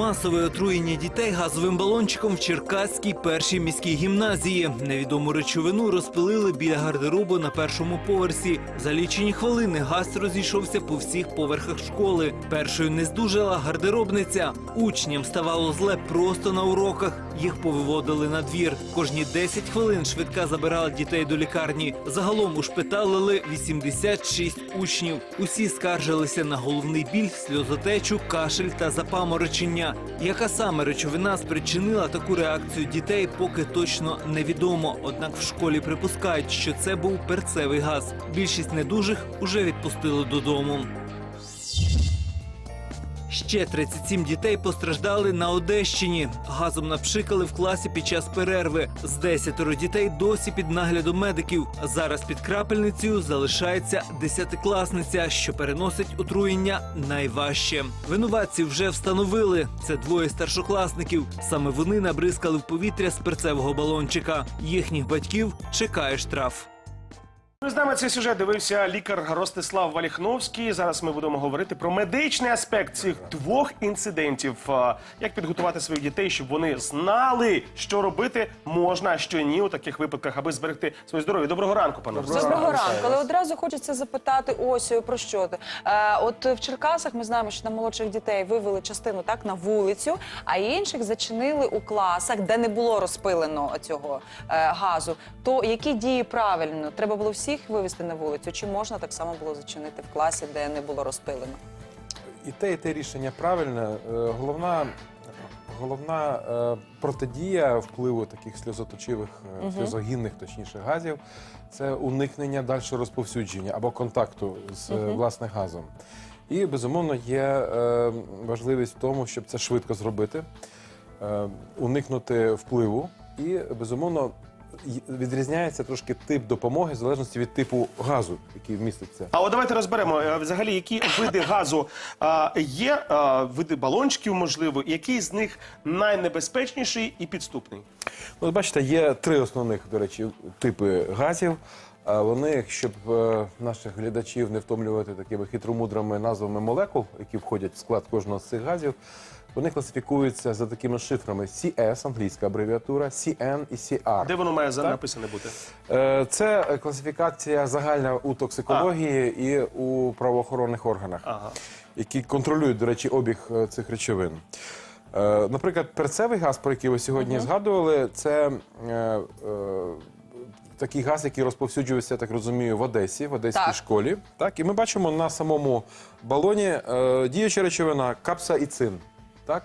Масове отруєння дітей газовим балончиком в Черкаській першій міській гімназії. Невідому речовину розпилили біля гардеробу на першому поверсі. За лічені хвилини газ розійшовся по всіх поверхах школи. Першою не здужала гардеробниця. Учням ставало зле просто на уроках. Їх повиводили на двір. Кожні 10 хвилин швидка забирала дітей до лікарні. Загалом ушпиталили 86 учнів. Усі скаржилися на головний біль, сльозотечу, кашель та запаморочення. Яка саме речовина спричинила таку реакцію дітей, поки точно невідомо. Однак в школі припускають, що це був перцевий газ. Більшість недужих уже відпустили додому. Ще 37 дітей постраждали на Одещині. Газом напшикали в класі під час перерви. З 10 дітей досі під наглядом медиків. Зараз під крапельницею залишається десятикласниця, що переносить отруєння найважче. Винуватців вже встановили. Це двоє старшокласників. Саме вони набризкали в повітря з балончика. Їхніх батьків чекає штраф. Ми з нами цей сюжет дивився лікар Ростислав Валіхновський. Зараз ми будемо говорити про медичний аспект цих двох інцидентів. Як підготувати своїх дітей, щоб вони знали, що робити можна, а що ні у таких випадках, аби зберегти своє здоров'я. Доброго ранку, пане Ростиславе. Доброго ранку, але одразу хочеться запитати ось про що ти. Е, от в Черкасах ми знаємо, що на молодших дітей вивели частину так на вулицю, а інших зачинили у класах, де не було розпилено цього е, газу. То які дії правильно? Треба було всіх вивезти на вулицю? Чи можна так само було зачинити в класі, де не було розпилено? І те, і те рішення правильне. Е, Головна, головна е, протидія впливу таких сльозоточивих, е, сльозогінних, точніше, газів це уникнення далі розповсюдження або контакту з е, власне газом. І безумовно є важливість в тому, щоб це швидко зробити, уникнути впливу і безумовно. Відрізняється трошки тип допомоги в залежності від типу газу, який вміститься. А от давайте розберемо е, взагалі, які види газу а, є, а, види балончиків, можливо, який з них найнебезпечніший і підступний. Ну, от бачите, є три основних, до речі, типи газів. А Вони, щоб е, наших глядачів не втомлювати такими хитромудрими назвами молекул, які входять в склад кожного з цих газів, вони класифікуються за такими шифрами CS, англійська абревіатура, CN і CR. Де воно має Так. написане бути? Е, Це класифікація загальна у токсикології і у правоохоронних органах, Ага. які контролюють, до речі, обіг е, цих речовин. Е, Наприклад, перцевий газ, про який ви сьогодні згадували, це е, е, такий газ, який розповсюджувався, я так розумію, в Одесі, в одеській Так. школі. Так, і ми бачимо на самому балоні е, діюча речовина капсаїцин. Так?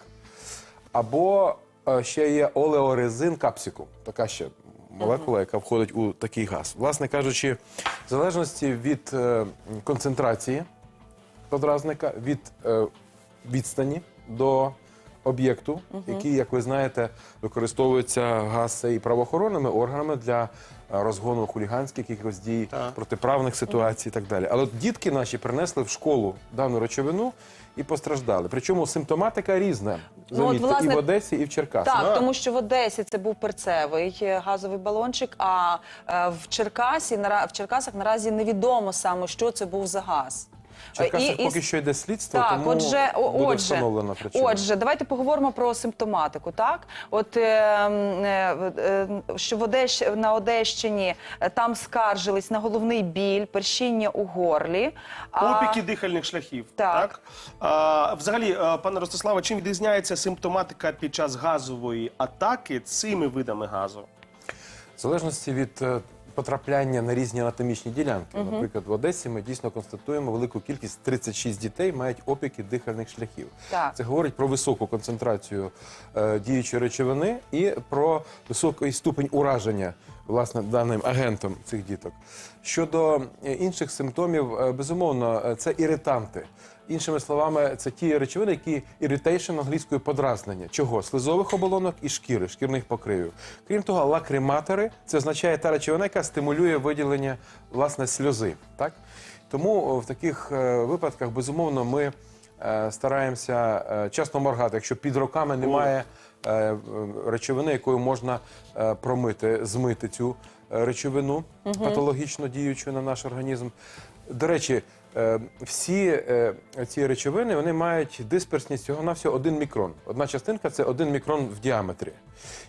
Або е, ще є олеорезин капсикум. Така ще молекула, яка входить у такий газ. Власне кажучи, в залежності від е, концентрації подразника, від е, відстані до об'єкту, який, як ви знаєте, використовується газ цей правоохоронними органами для розгону хуліганських якихось дій, Так. протиправних ситуацій і так далі. Але от дітки наші принесли в школу дану речовину і постраждали. Причому симптоматика різна. Ну, от, Замітьте, власне, і в Одесі, і в Черкасах. Так, тому що в Одесі це був перцевий е, газовий балончик, а е, в Черкасі нара- в Черкасах наразі невідомо саме, що це був за газ. В Черкасах І- і- поки що йде слідство, Так, тому отже, буде отже, встановлена причина. отже, давайте поговоримо про симптоматику. Так, от е, е, е, що в Одещ, на Одещині е, там скаржились на головний біль, першіння у горлі. а- Опіки дихальних шляхів. Так. А, взагалі, пане Ростиславе, чим відрізняється симптоматика під час газової атаки цими видами газу? В залежності від е, потрапляння на різні анатомічні ділянки. Наприклад, в Одесі ми дійсно констатуємо велику кількість 36 дітей мають опіки дихальних шляхів. Так. Це говорить про високу концентрацію е, діючої речовини і про високий ступень ураження власне даним агентом цих діток. Щодо е, інших симптомів, е, безумовно, це іританти. Іншими словами, це ті речовини, які irritation англійською подразнення. Чого? Слизових оболонок і шкіри, шкірних покривів. Крім того, лакриматори це означає та речовина, яка стимулює виділення власне сльози. Так? Тому в таких е, випадках, безумовно, ми е, стараємося е, чесно моргати, якщо під роками немає речовини, якою можна промити, змити цю речовину патологічно діючу на наш організм. До речі, Всі е, ці речовини вони мають дисперсність цього на всього 1 мікрон. Одна частинка це 1 мікрон в діаметрі.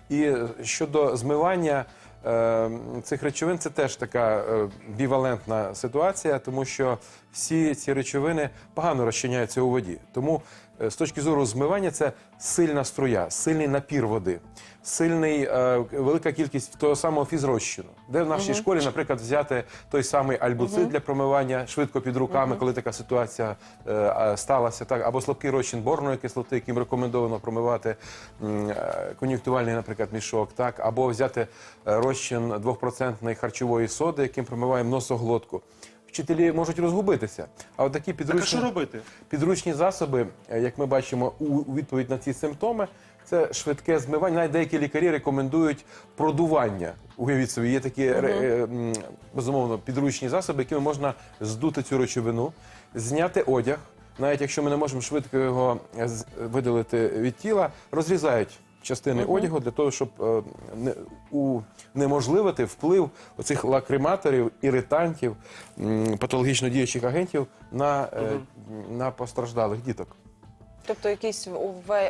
І е, щодо змивання е, цих речовин, це теж така е, бівалентна ситуація, тому що всі ці речовини погано розчиняються у воді. Тому е, з точки зору змивання це сильна струя, сильний напір води, сильний, е, велика кількість того самого фізрозчину. Де в нашій школі, наприклад, взяти той самий альбуцид для промивання швидко під руками, коли така ситуація е, а, сталася, так або слабкий розчин борної кислоти, яким рекомендовано промивати м, е, кон'юнктивальний, наприклад, мішок, так або взяти е, розчин 2% харчової соди, яким промиваємо носоглотку. Вчителі можуть розгубитися. А от такі Так а підручні що робити? Підручні засоби, е, як ми бачимо, у відповідь на ці симптоми, це швидке змивання. Навіть деякі лікарі рекомендують продування. Уявіть собі, є такі е, безумовно підручні засоби, якими можна здути цю речовину, зняти одяг. Навіть якщо ми не можемо швидко його е, видалити від тіла, розрізають частини одягу для того, щоб е, не, унеможливити вплив оцих лакриматорів, іритантів, м, патологічно діючих агентів на, е, на постраждалих діток. Тобто якийсь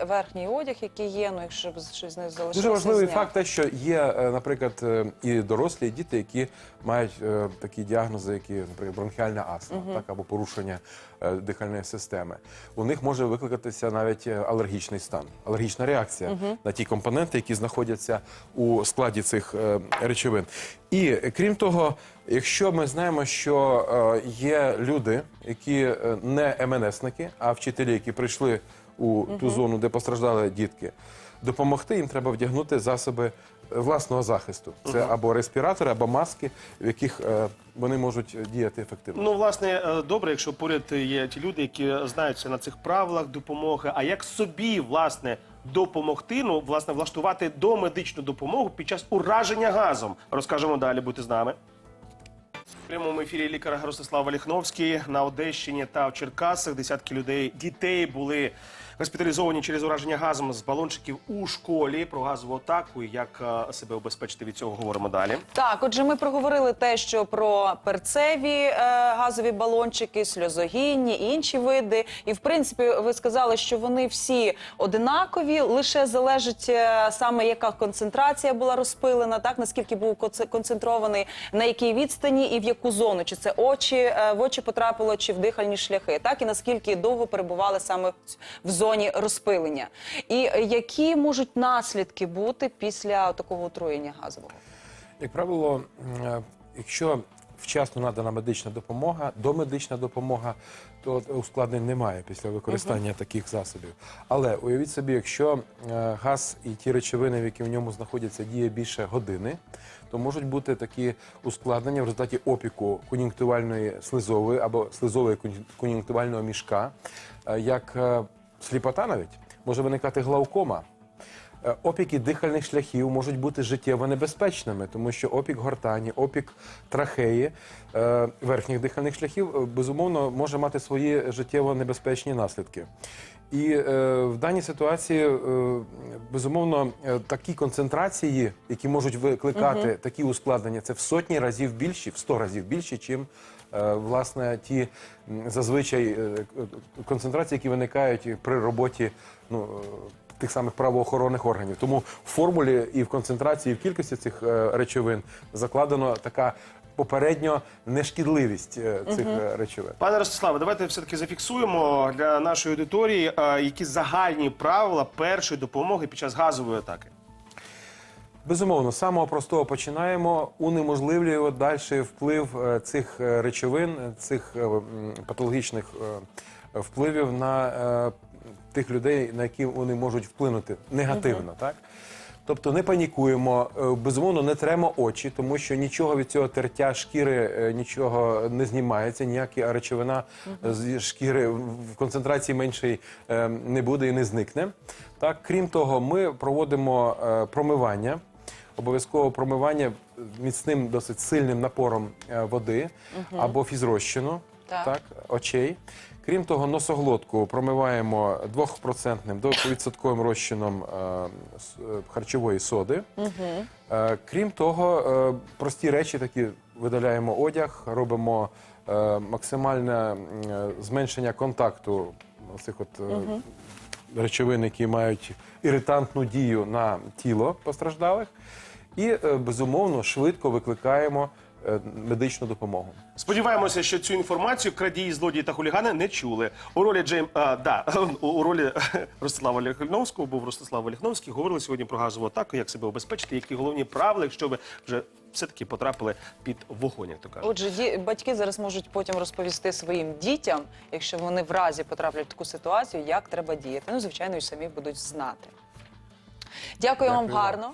верхній одяг, який є, ну якщо б щось не залишилося. Дуже важливий зняти. факт, те, що є, е, наприклад, е, і дорослі, і діти, які мають е, такі діагнози, які, наприклад, бронхіальна астма, так або порушення е, дихальної системи. У них може викликатися навіть алергічний стан, алергічна реакція на ті компоненти, які знаходяться у складі цих е, речовин. І крім того, якщо ми знаємо, що е, є люди, які е, не МНСники, а вчителі, які прийшли у ту зону, де постраждали дітки, допомогти їм треба вдягнути засоби е, власного захисту. Це або респіратори, або маски, в яких вони можуть діяти ефективно. Ну, власне, добре, якщо поряд є ті люди, які знаються на цих правилах допомоги. А як собі власне допомогти? Ну, власне, влаштувати домедичну допомогу під час ураження газом? Розкажемо далі. Будьте з нами. Прямому ефірі лікар Ростислав Валіхновський на Одещині та в Черкасах. Десятки людей дітей були госпіталізовані через ураження газом з балончиків у школі. Про газову атаку і як е, себе обезпечити від цього говоримо далі. Так, отже, ми проговорили те, що про перцеві е, газові балончики, сльозогінні інші види. І в принципі, ви сказали, що вони всі одинакові, лише залежить е, саме яка концентрація була розпилена, так наскільки був конце- концентрований, на якій відстані і в яку зону, чи це очі е, в очі потрапило, чи в дихальні шляхи, так і наскільки довго перебували саме в в зоні розпилення. І які можуть наслідки бути після такого отруєння газового? Як правило, е, якщо вчасно надана медична допомога, домедична допомога, то ускладнень немає після використання таких засобів. Але уявіть собі, якщо е, газ і ті речовини, які в ньому знаходяться, діє більше години, то можуть бути такі ускладнення в результаті опіку кон'юнктивальної слизової або слизової кон'ю- кон'юнктивального мішка, е, як сліпота навіть може виникати глаукома. Е, Опіки дихальних шляхів можуть бути життєво небезпечними, тому що опік гортані, опік трахеї е, верхніх дихальних шляхів е, безумовно може мати свої життєво небезпечні наслідки. І е, в даній ситуації, е, безумовно, е, такі концентрації, які можуть викликати такі ускладнення, це в сотні разів більші, в сто разів більші, чим е, власне ті м, зазвичай е, концентрації, які виникають при роботі. Ну, е, тих самих правоохоронних органів. Тому в формулі і в концентрації, і в кількості цих е, речовин закладено така попередньо нешкідливість е, цих е, речовин. Пане Ростиславе, давайте все-таки зафіксуємо для нашої аудиторії, е, які загальні правила першої допомоги під час газової атаки. Безумовно, з самого простого починаємо, унеможливлюємо далі вплив цих речовин, цих патологічних впливів на тих людей, на які вони можуть вплинути негативно, так? Тобто не панікуємо, е, безумовно, не тремо очі, тому що нічого від цього тертя шкіри е, нічого не знімається, ніяка речовина з шкіри в концентрації меншої е, не буде і не зникне. Так, крім того, ми проводимо е, промивання. Обов'язково промивання міцним, досить сильним напором е, води або фізрозчину Так. так, очей. Крім того, носоглотку промиваємо 2% до відсотковим розчином е, е, харчової соди. Е, крім того, прості речі такі видаляємо одяг, робимо максимальне зменшення контакту цих от е, речовин, які мають іритантну дію на тіло постраждалих, і безумовно швидко викликаємо медичну допомогу. Сподіваємося, що цю інформацію крадії, злодії та хулігани не чули. У ролі Джейм а, да, у- у ролі Ростислава Ліхновського був Ростислав Ліхновський. Говорили сьогодні про газову атаку, як себе обезпечити, які головні правила, якщо ви вже все-таки потрапили під вогонь, як то кажуть. Отже, ді- батьки зараз можуть потім розповісти своїм дітям, якщо вони в разі потраплять в таку ситуацію, як треба діяти. Ну, звичайно, і самі будуть знати. Дякую, Дякую вам. гарно.